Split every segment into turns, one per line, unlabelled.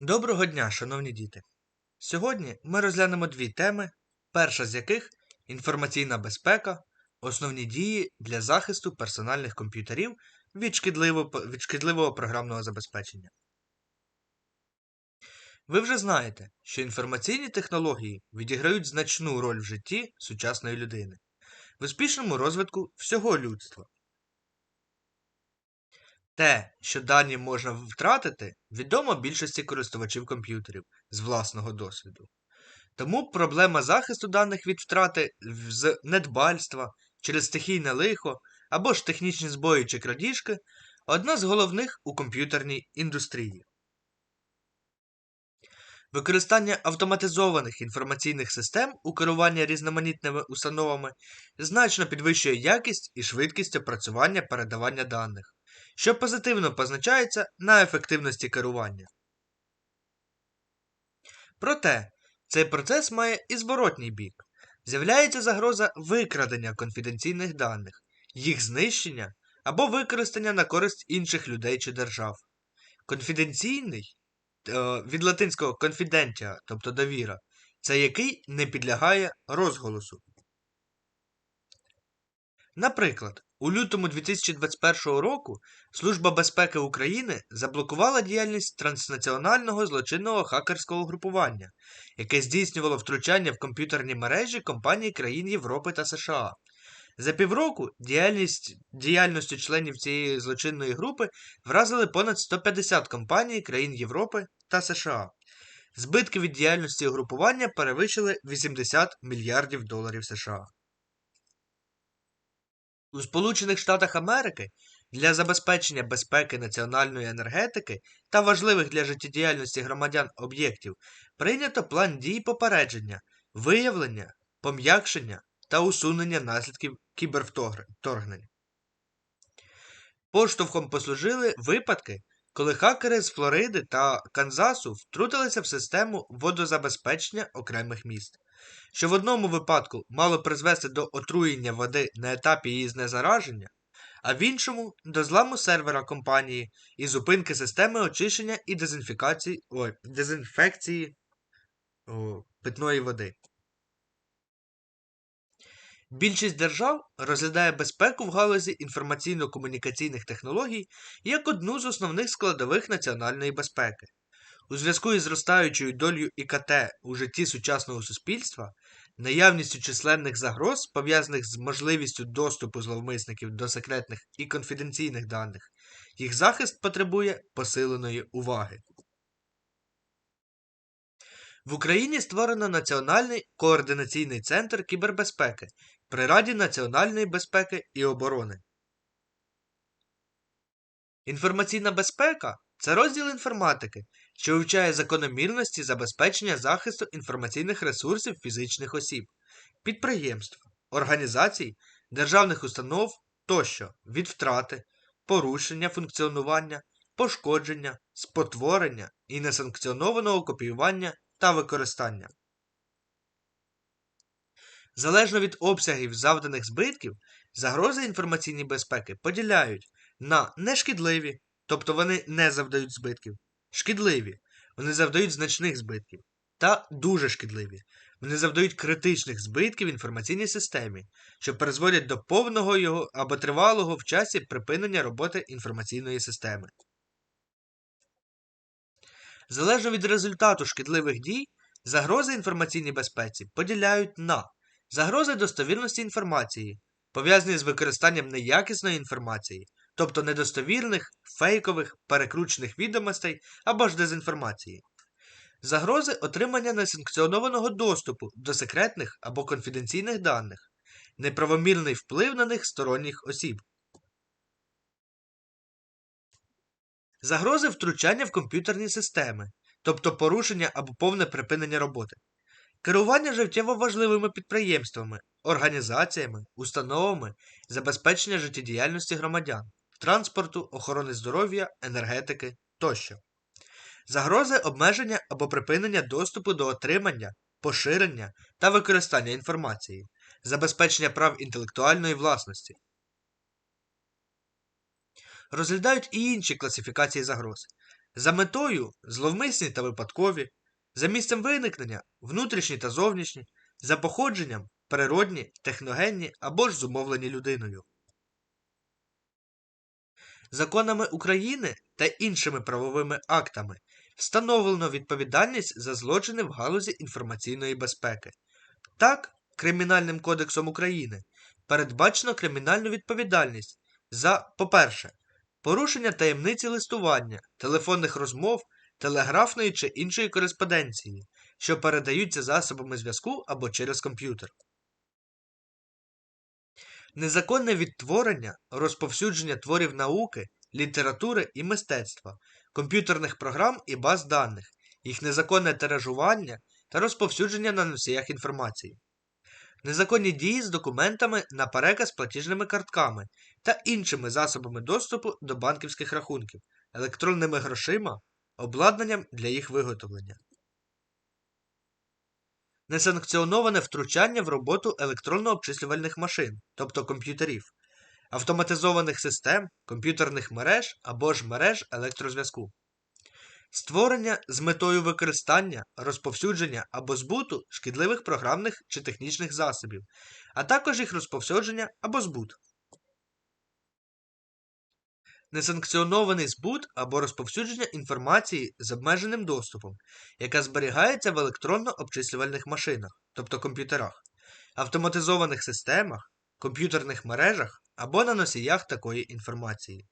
Доброго дня, шановні діти! Сьогодні ми розглянемо дві теми, перша з яких інформаційна безпека, основні дії для захисту персональних комп'ютерів від шкідливого, від шкідливого програмного забезпечення. Ви вже знаєте, що інформаційні технології відіграють значну роль в житті сучасної людини, в успішному розвитку всього людства. Те, що дані можна втратити, відомо більшості користувачів комп'ютерів з власного досвіду. Тому проблема захисту даних від втрати з недбальства через стихійне лихо або ж технічні збої чи крадіжки одна з головних у комп'ютерній індустрії. Використання автоматизованих інформаційних систем у керуванні різноманітними установами значно підвищує якість і швидкість опрацювання передавання даних що позитивно позначається на ефективності керування. Проте, цей процес має і зворотній бік. З'являється загроза викрадення конфіденційних даних, їх знищення або використання на користь інших людей чи держав. Конфіденційний е, від латинського конфідентія, тобто довіра, це який не підлягає розголосу. Наприклад, у лютому 2021 року Служба безпеки України заблокувала діяльність транснаціонального злочинного хакерського групування, яке здійснювало втручання в комп'ютерні мережі компаній країн Європи та США. За півроку діяльність діяльністю членів цієї злочинної групи вразили понад 150 компаній країн Європи та США. Збитки від діяльності угрупування перевищили 80 мільярдів доларів США. У Сполучених Штатах Америки для забезпечення безпеки національної енергетики та важливих для життєдіяльності громадян об'єктів прийнято план дій попередження, виявлення, пом'якшення та усунення наслідків кібервторгнень. Поштовхом послужили випадки, коли хакери з Флориди та Канзасу втрутилися в систему водозабезпечення окремих міст що в одному випадку мало призвести до отруєння води на етапі її знезараження, а в іншому до зламу сервера компанії і зупинки системи очищення і дезінфекції, ой, дезінфекції о, питної води. Більшість держав розглядає безпеку в галузі інформаційно-комунікаційних технологій як одну з основних складових національної безпеки. У зв'язку із зростаючою долею ІКТ у житті сучасного суспільства, наявністю численних загроз, пов'язаних з можливістю доступу зловмисників до секретних і конфіденційних даних, їх захист потребує посиленої уваги. В Україні створено Національний координаційний центр кібербезпеки при Раді національної безпеки і оборони. Інформаційна безпека це розділ інформатики, що вивчає закономірності забезпечення захисту інформаційних ресурсів фізичних осіб, підприємств, організацій, державних установ тощо від втрати, порушення функціонування, пошкодження, спотворення і несанкціонованого копіювання та використання. Залежно від обсягів завданих збитків, загрози інформаційній безпеки поділяють на нешкідливі, тобто вони не завдають збитків, шкідливі, вони завдають значних збитків, та дуже шкідливі. Вони завдають критичних збитків інформаційній системі, що призводять до повного його або тривалого в часі припинення роботи інформаційної системи. Залежно від результату шкідливих дій, загрози інформаційній безпеці поділяють на загрози достовірності інформації, пов'язані з використанням неякісної інформації, тобто недостовірних, фейкових, перекручених відомостей або ж дезінформації, загрози отримання несанкціонованого доступу до секретних або конфіденційних даних, неправомірний вплив на них сторонніх осіб. Загрози втручання в комп'ютерні системи, тобто порушення або повне припинення роботи, керування життєво важливими підприємствами, організаціями, установами, забезпечення життєдіяльності громадян, транспорту, охорони здоров'я, енергетики тощо. Загрози обмеження або припинення доступу до отримання, поширення та використання інформації, забезпечення прав інтелектуальної власності. Розглядають і інші класифікації загроз. За метою зловмисні та випадкові, за місцем виникнення внутрішні та зовнішні, за походженням природні, техногенні або ж зумовлені людиною. Законами України та іншими правовими актами встановлено відповідальність за злочини в галузі інформаційної безпеки. Так, Кримінальним кодексом України передбачено кримінальну відповідальність за, по-перше, порушення таємниці листування, телефонних розмов, телеграфної чи іншої кореспонденції, що передаються засобами зв'язку або через комп'ютер. Незаконне відтворення, розповсюдження творів науки, літератури і мистецтва, комп'ютерних програм і баз даних, їх незаконне тиражування та розповсюдження на носіях інформації, незаконні дії з документами на переказ платіжними картками та іншими засобами доступу до банківських рахунків, електронними грошима, обладнанням для їх виготовлення. Несанкціоноване втручання в роботу електронно-обчислювальних машин, тобто комп'ютерів, автоматизованих систем, комп'ютерних мереж або ж мереж електрозв'язку, створення з метою використання, розповсюдження або збуту шкідливих програмних чи технічних засобів, а також їх розповсюдження або збут. Несанкціонований збут або розповсюдження інформації з обмеженим доступом, яка зберігається в електронно-обчислювальних машинах, тобто комп'ютерах, автоматизованих системах, комп'ютерних мережах або на носіях такої інформації.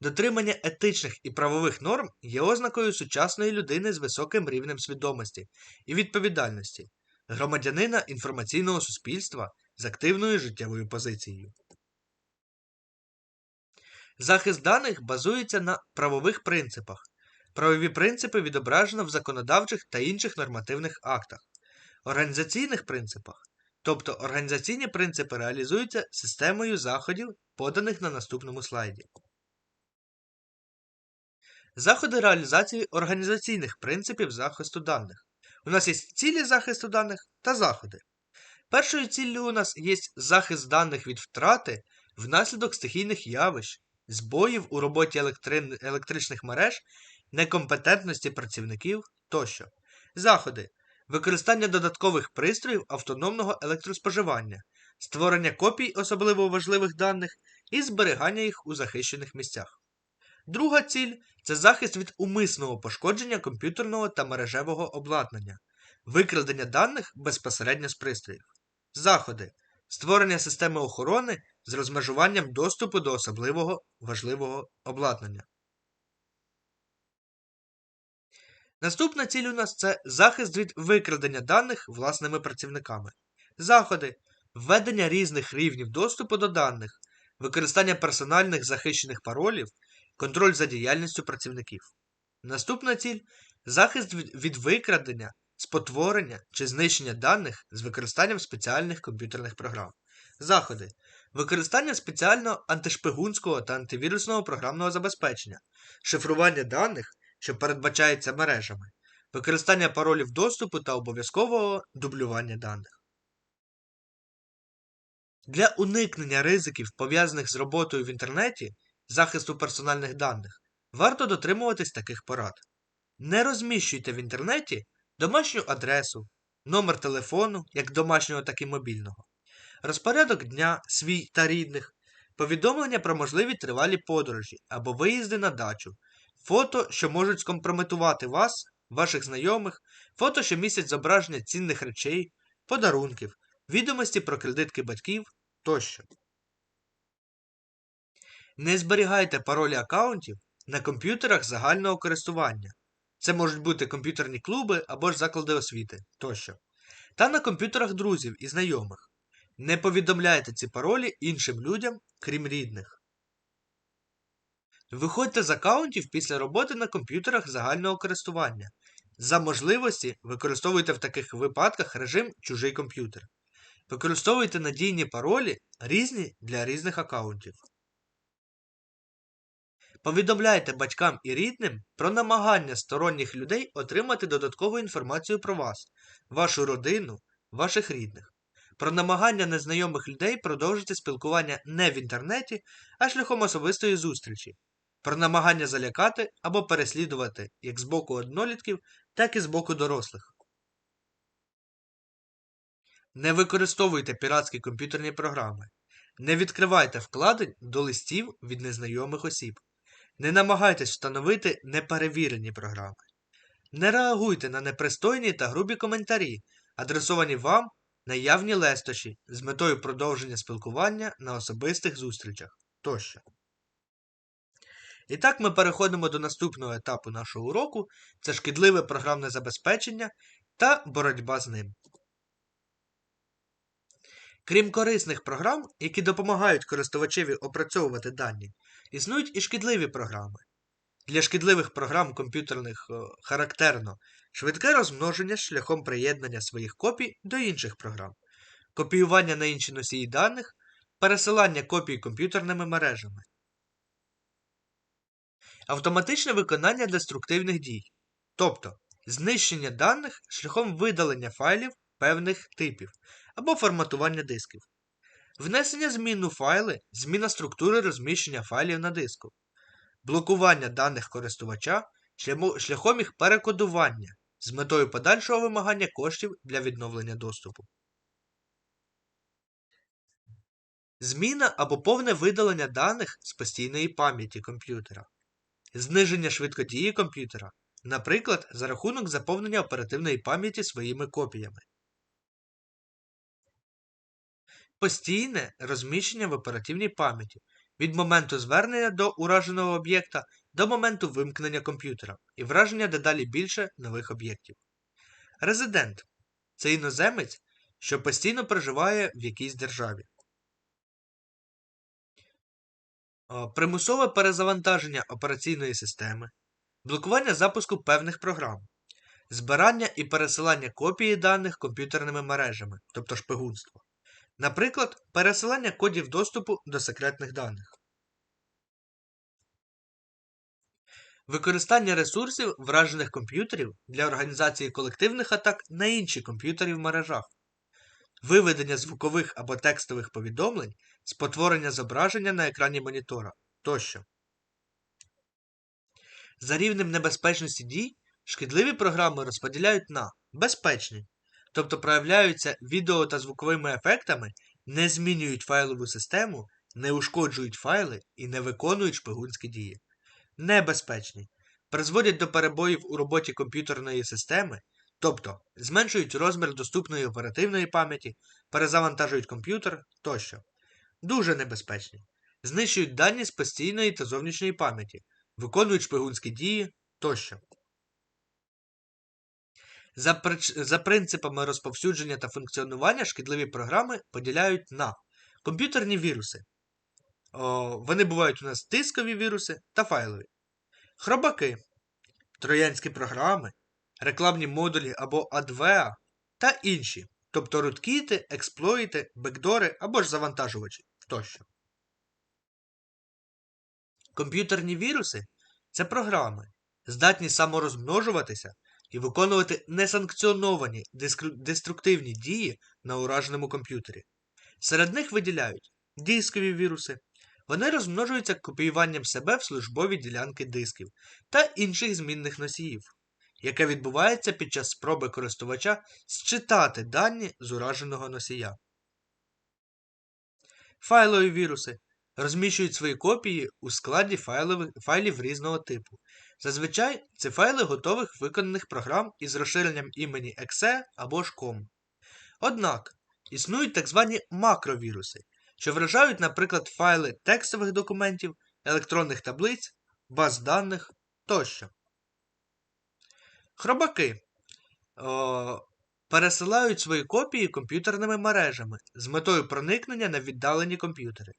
Дотримання етичних і правових норм є ознакою сучасної людини з високим рівнем свідомості і відповідальності, громадянина інформаційного суспільства з активною життєвою позицією. Захист даних базується на правових принципах. Правові принципи відображено в законодавчих та інших нормативних актах, організаційних принципах, тобто організаційні принципи реалізуються системою заходів, поданих на наступному слайді. Заходи реалізації організаційних принципів захисту даних. У нас є цілі захисту даних та заходи. Першою ціллю у нас є захист даних від втрати внаслідок стихійних явищ, збоїв у роботі електри... електричних мереж, некомпетентності працівників тощо. Заходи. Використання додаткових пристроїв автономного електроспоживання, створення копій особливо важливих даних і зберігання їх у захищених місцях. Друга ціль це захист від умисного пошкодження комп'ютерного та мережевого обладнання, викрадення даних безпосередньо з пристроїв. Заходи. Створення системи охорони з розмежуванням доступу до особливого важливого обладнання. Наступна ціль у нас це захист від викрадення даних власними працівниками. Заходи. Введення різних рівнів доступу до даних, використання персональних захищених паролів, контроль за діяльністю працівників. Наступна ціль захист від викрадення, спотворення чи знищення даних з використанням спеціальних комп'ютерних програм. Заходи. Використання спеціального антишпигунського та антивірусного програмного забезпечення, шифрування даних, що передбачається мережами, використання паролів доступу та обов'язкового дублювання даних. Для уникнення ризиків, пов'язаних з роботою в інтернеті, захисту персональних даних, варто дотримуватись таких порад. Не розміщуйте в інтернеті домашню адресу, номер телефону, як домашнього, так і мобільного, розпорядок дня свій та рідних, повідомлення про можливі тривалі подорожі або виїзди на дачу, фото, що можуть скомпрометувати вас, ваших знайомих, фото, що містять зображення цінних речей, подарунків, відомості про кредитки батьків тощо. Не зберігайте паролі аккаунтів на комп'ютерах загального користування. Це можуть бути комп'ютерні клуби або ж заклади освіти тощо. Та на комп'ютерах друзів і знайомих. Не повідомляйте ці паролі іншим людям, крім рідних. Виходьте з аккаунтів після роботи на комп'ютерах загального користування. За можливості використовуйте в таких випадках режим чужий комп'ютер. Використовуйте надійні паролі різні для різних аккаунтів. Повідомляйте батькам і рідним про намагання сторонніх людей отримати додаткову інформацію про вас, вашу родину, ваших рідних, про намагання незнайомих людей продовжити спілкування не в інтернеті, а шляхом особистої зустрічі. про намагання залякати або переслідувати як з боку однолітків, так і з боку дорослих. Не використовуйте піратські комп'ютерні програми. Не відкривайте вкладень до листів від незнайомих осіб. Не намагайтесь встановити неперевірені програми. Не реагуйте на непристойні та грубі коментарі, адресовані вам наявні лестощі з метою продовження спілкування на особистих зустрічах тощо. І так ми переходимо до наступного етапу нашого уроку це шкідливе програмне забезпечення та боротьба з ним. Крім корисних програм, які допомагають користувачеві опрацьовувати дані, існують і шкідливі програми. Для шкідливих програм комп'ютерних характерно швидке розмноження шляхом приєднання своїх копій до інших програм, копіювання на інші носії даних, пересилання копій комп'ютерними мережами, автоматичне виконання деструктивних дій, тобто знищення даних шляхом видалення файлів певних типів або форматування дисків, внесення змін у файли, зміна структури розміщення файлів на диску, блокування даних користувача шляхом їх перекодування з метою подальшого вимагання коштів для відновлення доступу. Зміна або повне видалення даних з постійної пам'яті комп'ютера, зниження швидкодії комп'ютера, наприклад, за рахунок заповнення оперативної пам'яті своїми копіями, постійне розміщення в оперативній пам'яті від моменту звернення до ураженого об'єкта до моменту вимкнення комп'ютера і враження дедалі більше нових об'єктів. Резидент це іноземець, що постійно проживає в якійсь державі. Примусове перезавантаження операційної системи, блокування запуску певних програм, збирання і пересилання копії даних комп'ютерними мережами, тобто шпигунство. Наприклад, пересилання кодів доступу до секретних даних. Використання ресурсів вражених комп'ютерів для організації колективних атак на інші комп'ютери в мережах, виведення звукових або текстових повідомлень, спотворення зображення на екрані монітора тощо. За рівнем небезпечності дій шкідливі програми розподіляють на безпечні, тобто проявляються відео та звуковими ефектами, не змінюють файлову систему, не ушкоджують файли і не виконують шпигунські дії небезпечні, призводять до перебоїв у роботі комп'ютерної системи, тобто зменшують розмір доступної оперативної пам'яті, перезавантажують комп'ютер тощо. Дуже небезпечні. Знищують дані з постійної та зовнішньої пам'яті, виконують шпигунські дії тощо. За прич... за принципами розповсюдження та функціонування шкідливі програми поділяють на комп'ютерні віруси, о, Вони бувають у нас дискові віруси та файлові. Хробаки, троянські програми, рекламні модулі або адвеа та інші, тобто руткіти, експлойти, бекдори або ж завантажувачі тощо. Комп'ютерні віруси це програми, здатні саморозмножуватися і виконувати несанкціоновані деструктивні дії на ураженому комп'ютері. Серед них виділяють дискові віруси, вони розмножуються копіюванням себе в службові ділянки дисків та інших змінних носіїв, яке відбувається під час спроби користувача считати дані з ураженого носія. Файлові віруси розміщують свої копії у складі файлів, файлів різного типу. Зазвичай це файли готових виконаних програм із розширенням імені exe або ж .com. Однак існують так звані макровіруси, що вражають, наприклад, файли текстових документів, електронних таблиць, баз даних тощо. Хробаки о, пересилають свої копії комп'ютерними мережами з метою проникнення на віддалені комп'ютери.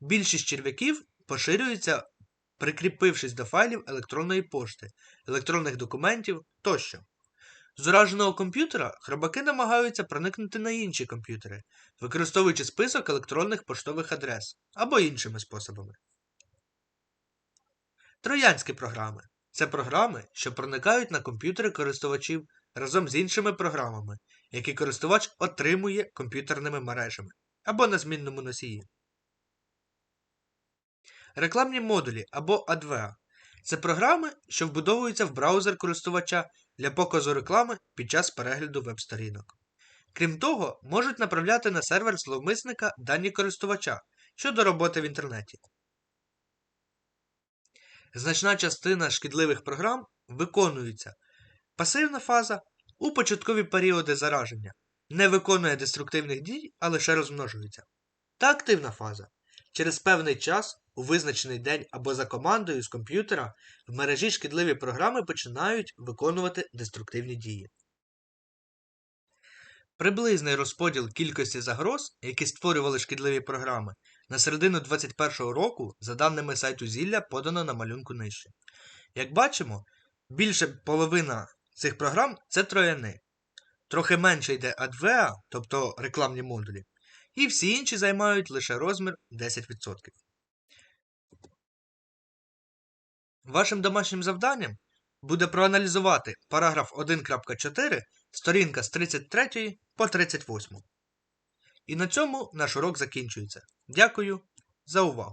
Більшість черв'яків поширюються, прикріпившись до файлів електронної пошти, електронних документів тощо. З ураженого комп'ютера хробаки намагаються проникнути на інші комп'ютери, використовуючи список електронних поштових адрес або іншими способами. Троянські програми це програми, що проникають на комп'ютери користувачів разом з іншими програмами, які користувач отримує комп'ютерними мережами або на змінному носії. Рекламні модулі або AdWea – це програми, що вбудовуються в браузер користувача для показу реклами під час перегляду веб-сторінок. Крім того, можуть направляти на сервер зловмисника дані користувача щодо роботи в інтернеті. Значна частина шкідливих програм виконується. Пасивна фаза у початкові періоди зараження не виконує деструктивних дій, а лише розмножується. Та активна фаза. Через певний час, у визначений день або за командою з комп'ютера, в мережі шкідливі програми починають виконувати деструктивні дії. Приблизний розподіл кількості загроз, які створювали шкідливі програми, на середину 2021 року, за даними сайту Зілля, подано на малюнку нижче. Як бачимо, більше половина цих програм це трояни. Трохи менше йде AdWea, тобто рекламні модулі, і всі інші займають лише розмір 10%. Вашим домашнім завданням буде проаналізувати параграф 1.4, сторінка з 33 по 38. І на цьому наш урок закінчується. Дякую за увагу!